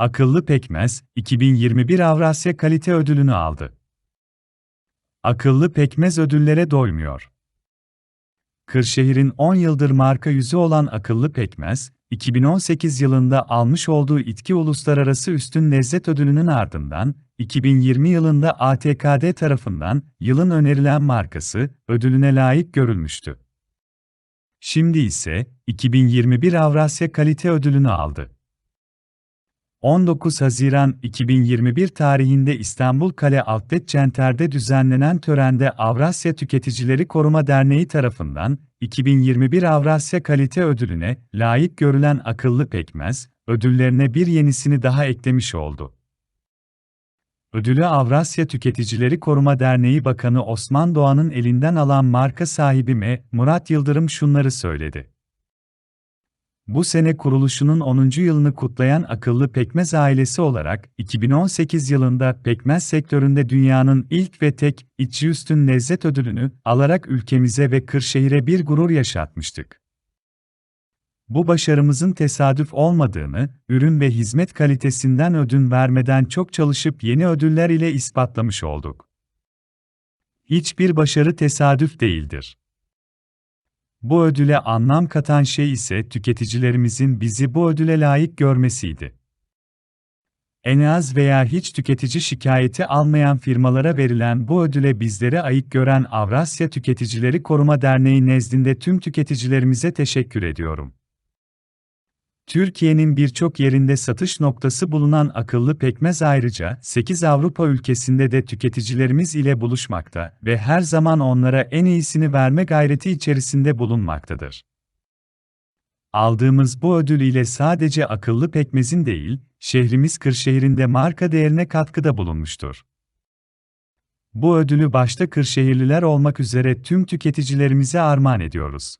Akıllı Pekmez, 2021 Avrasya Kalite Ödülünü aldı. Akıllı Pekmez ödüllere doymuyor. Kırşehir'in 10 yıldır marka yüzü olan Akıllı Pekmez, 2018 yılında almış olduğu İTKİ Uluslararası Üstün Lezzet Ödülünün ardından, 2020 yılında ATKD tarafından yılın önerilen markası ödülüne layık görülmüştü. Şimdi ise 2021 Avrasya Kalite Ödülünü aldı. 19 Haziran 2021 tarihinde İstanbul Kale Outlet Center'de düzenlenen törende Avrasya Tüketicileri Koruma Derneği tarafından 2021 Avrasya Kalite Ödülüne layık görülen akıllı pekmez, ödüllerine bir yenisini daha eklemiş oldu. Ödülü Avrasya Tüketicileri Koruma Derneği Bakanı Osman Doğan'ın elinden alan marka sahibi M. Murat Yıldırım şunları söyledi. Bu sene kuruluşunun 10. yılını kutlayan Akıllı Pekmez ailesi olarak 2018 yılında pekmez sektöründe dünyanın ilk ve tek içi üstün lezzet ödülünü alarak ülkemize ve Kırşehir'e bir gurur yaşatmıştık. Bu başarımızın tesadüf olmadığını, ürün ve hizmet kalitesinden ödün vermeden çok çalışıp yeni ödüller ile ispatlamış olduk. Hiçbir başarı tesadüf değildir. Bu ödüle anlam katan şey ise tüketicilerimizin bizi bu ödüle layık görmesiydi. En az veya hiç tüketici şikayeti almayan firmalara verilen bu ödüle bizleri ayık gören Avrasya Tüketicileri Koruma Derneği nezdinde tüm tüketicilerimize teşekkür ediyorum. Türkiye'nin birçok yerinde satış noktası bulunan akıllı pekmez ayrıca 8 Avrupa ülkesinde de tüketicilerimiz ile buluşmakta ve her zaman onlara en iyisini verme gayreti içerisinde bulunmaktadır. Aldığımız bu ödül ile sadece akıllı pekmezin değil, şehrimiz Kırşehir'in de marka değerine katkıda bulunmuştur. Bu ödülü başta Kırşehirliler olmak üzere tüm tüketicilerimize armağan ediyoruz.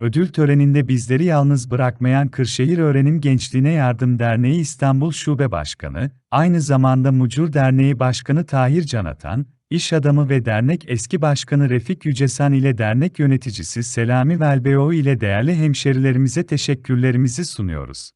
Ödül töreninde bizleri yalnız bırakmayan Kırşehir Öğrenim Gençliğine Yardım Derneği İstanbul Şube Başkanı, aynı zamanda Mucur Derneği Başkanı Tahir Canatan, iş adamı ve dernek eski başkanı Refik Yücesan ile dernek yöneticisi Selami Velbeoğlu ile değerli hemşerilerimize teşekkürlerimizi sunuyoruz.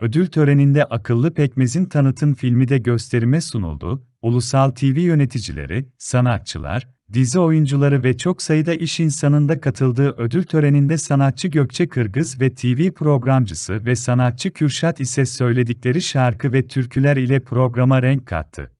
Ödül töreninde Akıllı Pekmez'in tanıtım filmi de gösterime sunuldu, ulusal TV yöneticileri, sanatçılar, dizi oyuncuları ve çok sayıda iş insanında katıldığı ödül töreninde sanatçı Gökçe Kırgız ve TV programcısı ve sanatçı Kürşat ise söyledikleri şarkı ve türküler ile programa renk kattı.